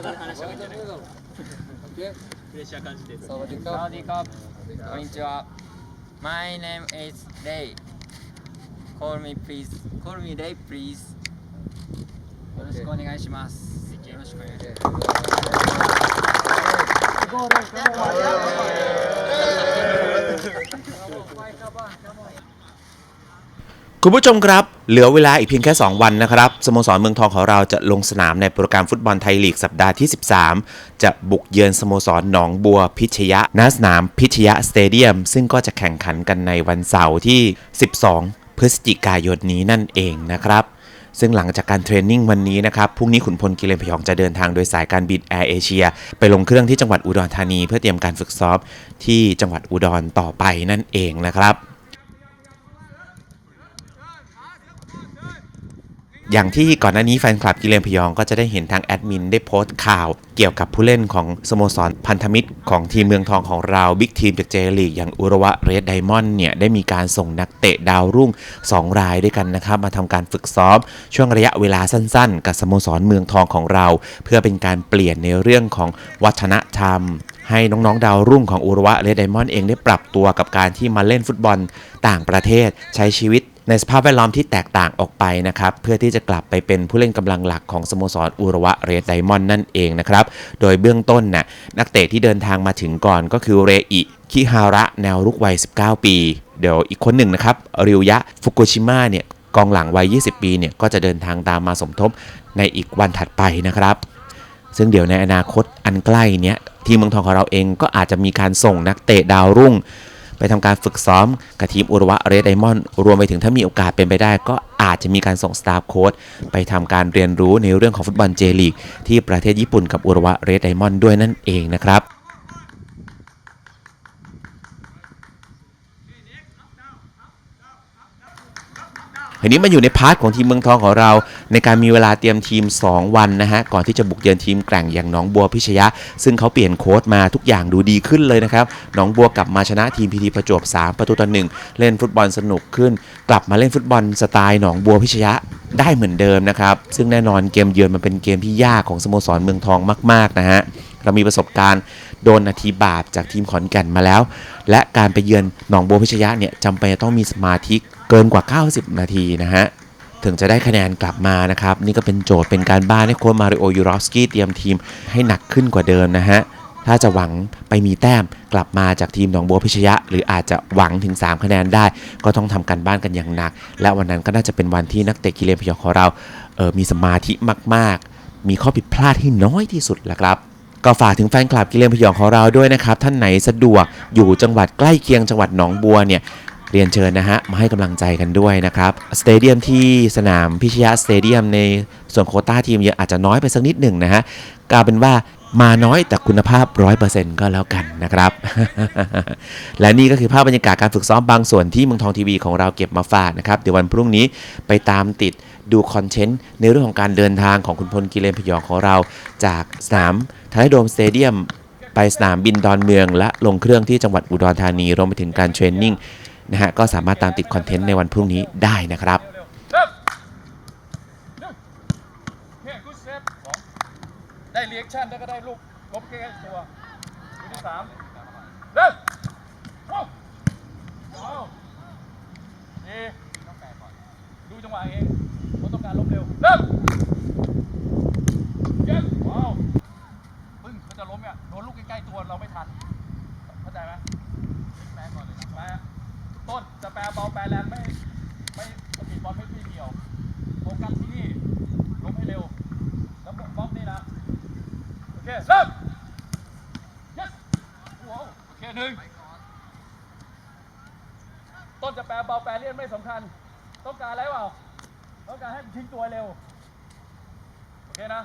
ながら話した方がいいんじゃないかな Okay. プレッシャー感じてる Sawadee サワ krap. ディーカップこんにちは My name is Ray Call me please Call me Ray please よろしくお願いしますよろしくお願いします คุณผู้ชมครับ เหลือเวลาอีกเพียงแค่ 2 วันนะครับสโมสรเมืองทองของเราจะลงสนามในโปรแกรมฟุตบอลไทยลีกสัปดาห์ที่ 13 จะบุกเยือนสโมสรหนองบัวพิชยะณสนามพิชยะสเตเดียม ซึ่งก็จะแข่งขันกันในวันเสาร์ที่ 12 พฤศจิกายนนี้นั่นเองนะครับซึ่งหลังจากการเทรนนิ่งวันนี้นะครับ พรุ่งนี้ขุนพลกิเลนพยองจะเดินทางโดยสายการบินแอร์เอเชียไปลงเครื่องที่จังหวัดอุดรธานี เพื่อเตรียมการฝึกซ้อมที่จังหวัดอุดรต่อไปนั่นเองนะครับ อย่างที่ก่อนหน้านี้แฟนคลับกิเลนพยองก็จะได้เห็นทางแอดมินได้โพสต์ข่าว เกี่ยวกับผู้เล่นของสโมสรพันธมิตรของทีมเมืองทองของเราบิ๊กทีมจากเจลีกอย่างอุระวะเรดไดมอนด์เนี่ยได้มีการส่งนักเตะดาวรุ่ง 2 รายด้วยกันนะครับ มาทำการฝึกซ้อม ช่วงระยะเวลาสั้นๆ กับสโมสรเมืองทองของเรา เพื่อเป็นการเปลี่ยนในเรื่องของวัฒนธรรมให้น้องๆ ดาวรุ่งของอุระวะเรดไดมอนด์เองได้ปรับตัวกับการที่มาเล่นฟุตบอลต่างประเทศ ใช้ชีวิต ในสภาพแวดล้อมที่แตกต่างออกไปนะครับ เพื่อที่จะกลับไปเป็นผู้เล่นกำลังหลักของสโมสรอุระวะเรดไดมอนด์นั่นเองนะครับ โดยเบื้องต้นน่ะนักเตะที่เดินทางมาถึงก่อนก็คือเรอิคิฮาระแนวรุกวัย 19 ปี เดี๋ยวอีกคนหนึ่งนะครับ ริวยะฟุกุชิมะเนี่ยกองหลังวัย 20 ปีเนี่ยก็จะเดินทางตามมาสมทบในอีกวันถัดไปนะครับ ซึ่งเดี๋ยวในอนาคตอันใกล้เนี้ยทีมเมืองทองของเราเองก็อาจจะมีการส่งนักเตะดาวรุ่ง ไปทำการฝึกซ้อมกับทีมอุรวะเรดไดมอนด์รวมไปถึงถ้ามีโอกาสเป็นไปได้ ก็อาจจะมีการส่งสตาฟโค้ดไปทำการเรียนรู้ในเรื่องของฟุตบอลเจลีกที่ประเทศญี่ปุ่นกับอุรวะเรดไดมอนด์ด้วยนั่นเองนะครับ ทีนี้มาอยู่ในพาร์ทของทีมเมืองทองของเรา ในการมีเวลาเตรียมทีม 2 วันนะฮะก่อนที่จะบุกเยือนทีมแกร่งอย่างหนองบัวพิชยะ ซึ่งเขาเปลี่ยนโค้ชมาทุกอย่างดูดีขึ้นเลยนะครับหนองบัวกลับมาชนะทีมพีทีประจวบ 3 ประตูต่อหนึ่งเล่นฟุตบอลสนุกขึ้น กลับมาเล่นฟุตบอลสไตล์หนองบัวพิชยะได้เหมือนเดิมนะครับซึ่งแน่นอนเกมเยือนมันเป็นเกมที่ยากของสโมสรเมืองทองมากๆนะฮะ เรามีประสบการณ์โดนนาทีบาปจากทีมขอนแก่นมาแล้ว และการไปเยือนหนองบัวพิชยะเนี่ยจำเป็นต้องมีสมาธิเกินกว่า 90 นาทีนะฮะถึงจะได้คะแนนกลับมานะครับ นี่ก็เป็นโจทย์เป็นการบ้านให้โค้ชมาริโอยูรอฟสกี้เตรียมทีมให้หนักขึ้นกว่าเดิมนะฮะถ้าจะหวังไปมีแต้มกลับมาจากทีมหนองบัวพิชยะ หรืออาจจะหวังถึง 3 คะแนนได้ ก็ต้องทำการบ้านกันอย่างหนัก และวันนั้นก็น่าจะเป็นวันที่นักเตะกิเลนพยองของเราเออมีสมาธิมาก ๆ มีข้อผิดพลาดที่น้อยที่สุดแหละครับ ก็ฝากถึงแฟนคลับกิเลนพยองของเราด้วยนะครับ ท่านไหนสะดวกอยู่จังหวัดใกล้เคียงจังหวัดหนองบัวเนี่ยเรียนเชิญนะฮะ มาให้กำลังใจกันด้วยนะครับ สเตเดียมที่สนามพิชยะสเตเดียมในส่วนโคต้าทีมเยอะอาจจะน้อยไปสักนิดหนึ่งนะฮะกลายเป็นว่า มาน้อยแต่คุณภาพ 100%ก็แล้วกันนะครับ และนี่ก็คือภาพบรรยากาศการฝึกซ้อมบางส่วนที่เมืองทองทีวีของเราเก็บมาฝากนะครับ เดี๋ยววันพรุ่งนี้ไปตามติดดูคอนเทนต์ในเรื่องของการเดินทางของคุณพลกิเลนพยองของเรา จากสนามไทยโดมสเตเดียมไปสนามบินดอนเมือง และลงเครื่องที่จังหวัดอุดรธานีรวมไปถึงการเทรนนิ่งนะฮะก็สามารถตามติดคอนเทนต์ในวันพรุ่งนี้ได้นะครับ เริ่มเริ่มเฮ้ยกูเซฟสองได้เรีย ก็ได้ลูกล้มใกล้ๆตัวลูกที่สามเริ่มว้าวว้าวเอดูจังหวะเองเขาต้องการล้มเร็วเริ่มเย็นว้าวปึ้งเขาจะล้มเนี่ยโดนลูกใกล้ๆตัวเราไม่ทันเข้าใจไหมแปลก่อนเลยนะแปลต้นจะแปลเบาแปลแรงไม่ไม่สปีดบอลไม่พี่เกี่ยวโฟกัสที่นี่ล้มให้เร็ว แล้วบล็อกนี่นะ โอ เริ่ม yes ว้าวโอเคหนึ่งต้นจะแปลเบาแปลเลี่ยนไม่สำคัญ ต้องการอะไรเปล่า ต้องการให้ทิ้งตัวเร็ว โอเคนะ